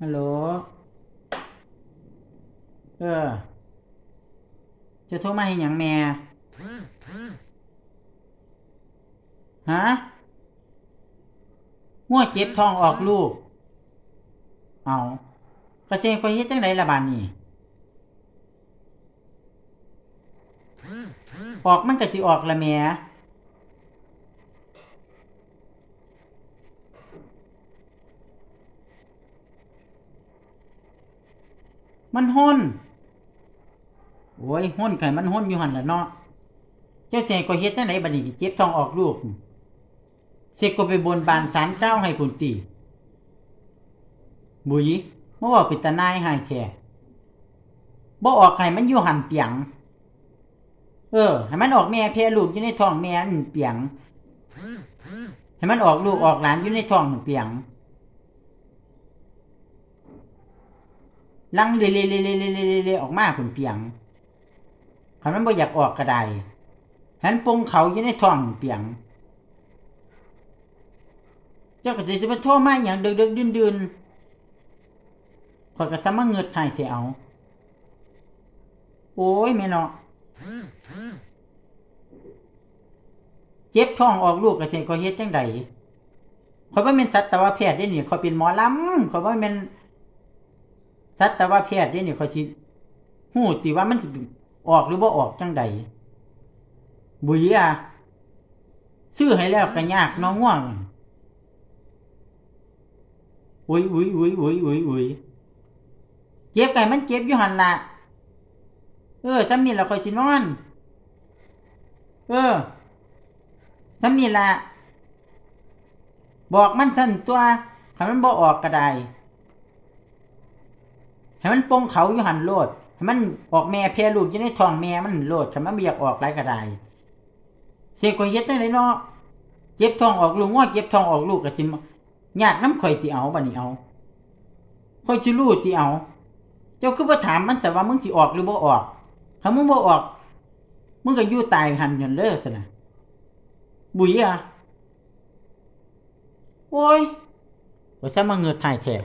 ฮัลโหล เออ จะโทรมาให้หยังแม่ ฮะงัวเจ็บท้องออกลูก เอากระเจงคอยเฮ็ดจังไดล่ะบานนี้ ออกมันก็สิออกละแม่ มันห้นโอ้ยห้นไก่มันห้นอยู่หันละเนาะเจ้าเสกก็เฮ็ดจังไดบัดนี้เจ็บท้องออกลูกเสกก็ไปบนบานศาลเจ้าให้พุ่นติบุยบ่ว่าเป็นตาหนายให้แท้บ่ออกให้มันอยู่หันเปียง เออ ให้มันออกแม่แพ่ลูกอยู่ในท้องแม่นั่นเปียง ให้มันออกลูกออกหลานอยู่ในท้องเปียง ลังเละๆๆๆๆๆออกมาพุ่นเปียงคันมันบ่อยากออกก็ได้หันปงเขาอยู่ในท้องเปียง เจ้าก็สิจะมาโทรมาอย่างเดึกๆดื่นๆข่อยก็สามาเงิดให้แท้เอา โอ้ยแม่เนาะเจ็บท้องออกลูกก็สิข่อยเฮ็ดจังไดข่อยบ่แม่นสัตวแพทย์เด้หนี่ข่อยเป็นหมอลำข่อยบ่แม่น สัตวแพทย์เด้นี่ข่อยสิฮู้ติว่ามันสิออกหรือบ่ออกจังไดบุยอะซื้อให้แล้วก็ยากน้องง่วงอุ้ยอุ้ยอุ้ยอุ้ยอุ้ยอุ้ยเจ็บไก่มันเจ็บอยู่หันละเออซ้ำนี่ละคอยสินอน เออซ้ำนี่ละบอกมันสั่นตัวให้มันบ่ออกก็ได้ ให้มันปงเขาอยู่หันโลดให้มันออกแม่เพลลูกอยู่ในท้องแม่มันโลดถ้ามันไม่อยากออกไรก็ได้เสียกว่าเย็ดจังไดเนาะเจ็บทองออกลูกง้อเจ็บทองออกลูกก็สิมาญาติน้ำข่อยติเอาบัดนี้เอาข่อยสิรู้ติเอา เจ้าคือบ่ถามมันซะว่ามึงสิออกหรือบ่ออกถ้ามึงบ่ออกมึงก็อยู่ตายหันยันเลิกซะนะบุยอะโอ้ยว่าจะมาเงือดถ่ายแท้